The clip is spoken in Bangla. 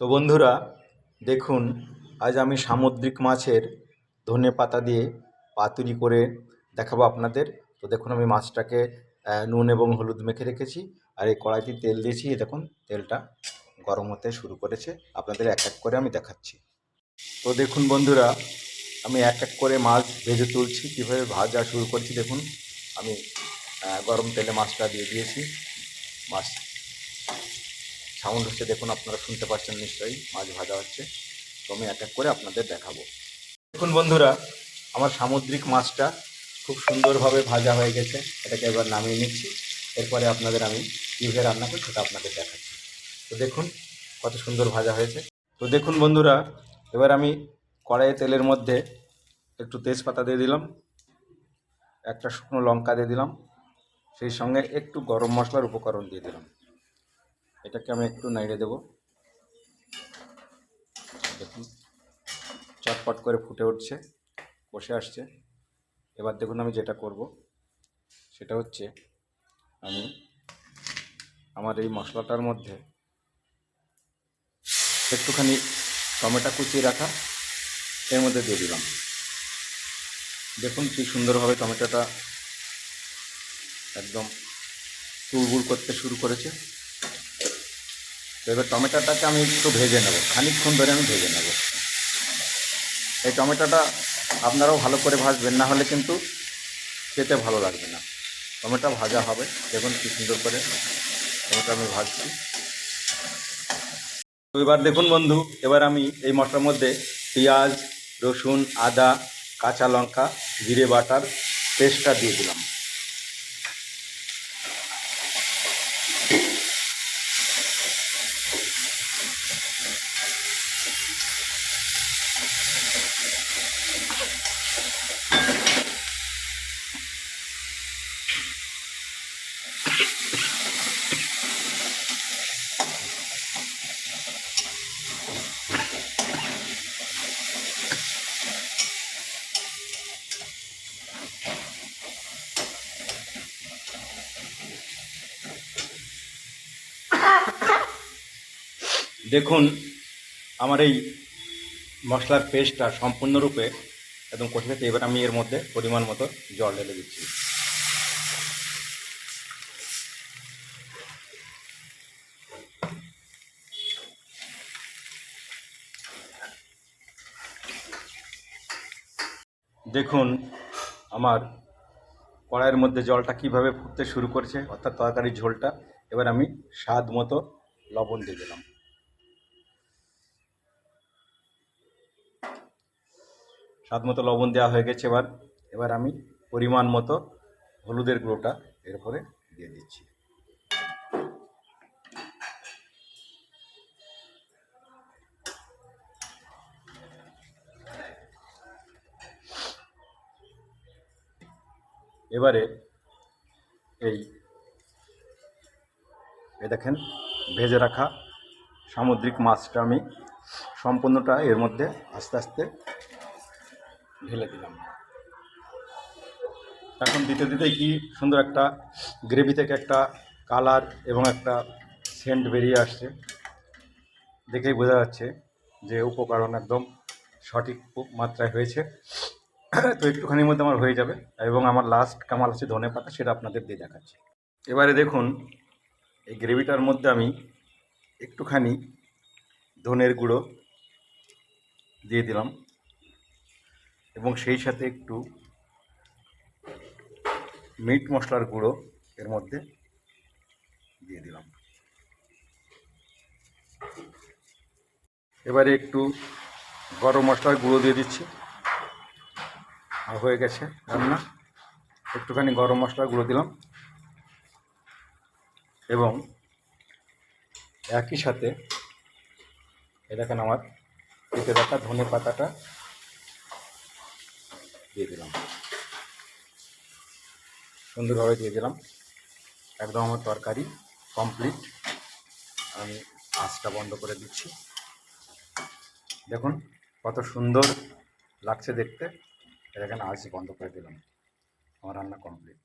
তো বন্ধুরা, দেখুন, আজ আমি সামুদ্রিক মাছের ধনে পাতা দিয়ে পাতুরি করে দেখাবো আপনাদের। তো দেখুন, আমি মাছটাকে নুন এবং হলুদ মেখে রেখেছি আর এই কড়াইতে তেল দিয়েছি। দেখুন, তেলটা গরম হতে শুরু করেছে। আপনাদের এক এক করে আমি দেখাচ্ছি। তো দেখুন বন্ধুরা, আমি এক এক করে মাছ ভেজে তুলছি, কীভাবে ভাজা শুরু করছি দেখুন। আমি গরম তেলে মাছটা দিয়ে দিয়েছি। মাছ সাউন্ড হচ্ছে, দেখুন, আপনারা শুনতে পাচ্ছেন নিশ্চয়ই, মাছ ভাজা হচ্ছে। তো আমি এক এক করে আপনাদের দেখাবো। দেখুন বন্ধুরা, আমার সামুদ্রিক মাছটা খুব সুন্দরভাবে ভাজা হয়ে গেছে। এটাকে এবার নামিয়ে নিচ্ছি। এরপরে আপনাদের আমি কীভাবে রান্না করি সেটা আপনাদের দেখাচ্ছি। তো দেখুন, কত সুন্দর ভাজা হয়েছে। তো দেখুন বন্ধুরা, এবার আমি কড়াইয়ে তেলের মধ্যে একটু তেজপাতা দিয়ে দিলাম, একটা শুকনো লঙ্কা দিয়ে দিলাম, সেই সঙ্গে একটু গরম মশলার উপকরণ দিয়ে দিলাম। এটাকে আমি একটু নাইড়ে দেবো। দেখুন, চটপট করে ফুটে উঠছে, কষে আসছে। এবার দেখুন আমি যেটা করব, সেটা হচ্ছে আমি আমার এই মশলাটার মধ্যে একটুখানি টমেটো কুচিয়ে রাখা, এর মধ্যে দিয়ে দিলাম। দেখুন কি সুন্দরভাবে টমেটোটা একদম তুলবুল করতে শুরু করেছে। এবার টমেটোটাকে আমি একটু ভেজে নেব। খানিকক্ষণ ধরে আমি ভেজে নেব। এই টমেটোটা আপনারাও ভালো করে ভাজবেন, না হলে কিন্তু খেতে ভালো লাগবে না। টমেটো ভাজা হবে। দেখুন কি সুন্দর করে টমেটো আমি ভাজছি। তো এবার দেখুন বন্ধু, এবার আমি এই মশলার মধ্যে পেঁয়াজ, রসুন, আদা, কাঁচা লঙ্কা, জিরে বাটার পেস্টটা দিয়ে দিলাম। দেখুন, আমার এই মশলার পেস্টটা সম্পূর্ণরূপে একদম কষে গেছে এবার আমি এর মধ্যে পরিমাণ মতো জল ঢেলে দিচ্ছি। দেখুন, আমার কড়াইয়ের মধ্যে জলটা কীভাবে ফুটতে শুরু করছে, অর্থাৎ তরকারির ঝোলটা, এবার আমি স্বাদ মতো লবণ দিয়ে দিলাম। স্বাদ মতো লবণ দেওয়া হয়ে গেছে এবার। এবার আমি পরিমাণ মতো হলুদের গুঁড়োটা এর উপরে দিয়ে দিচ্ছি। এবারে এই এ দেখেন, ভেজে রাখা সামুদ্রিক মাছটা আমি সম্পূর্ণটা এর মধ্যে আস্তে আস্তে ঢেলে দিলাম। এখন দিতে দিতে কি সুন্দর একটা গ্রেভি থেকে একটা কালার এবং একটা সেন্ট বেরিয়ে আসছে। দেখেই বোঝা যাচ্ছে যে উপকরণ একদম সঠিক মাত্রায় হয়েছে। তো একটুখানির মধ্যে আমার হয়ে যাবে এবং আমার লাস্ট কামাল আছে ধনে পাতা সেটা আপনাদের দিয়ে দেখাচ্ছি। এবারে দেখুন, এই গ্রেভিটার মধ্যে আমি একটুখানি ধনের গুঁড়ো দিয়ে দিলাম। এবং সেই সাথে একটু মিট মশলার গুঁড়ো এর মধ্যে দিয়ে দিলাম। এবারে একটু গরম মশলার গুঁড়ো দিয়ে দিচ্ছি। আর হয়ে গেছে রান্না। একটুখানি গরম মশলার গুঁড়ো দিলাম। এবং একই সাথে এ দেখেন আমার কেটে রাখা ধনে পাতাটা দিলাম। সুন্দরভাবে দিয়ে দিলাম। একদম আমার তরকারি কমপ্লিট আমি আঁচটা বন্ধ করে দিচ্ছি। দেখুন কত সুন্দর লাগছে দেখতে। এখানে আঁচ বন্ধ করে দিলাম। আমার রান্না কমপ্লিট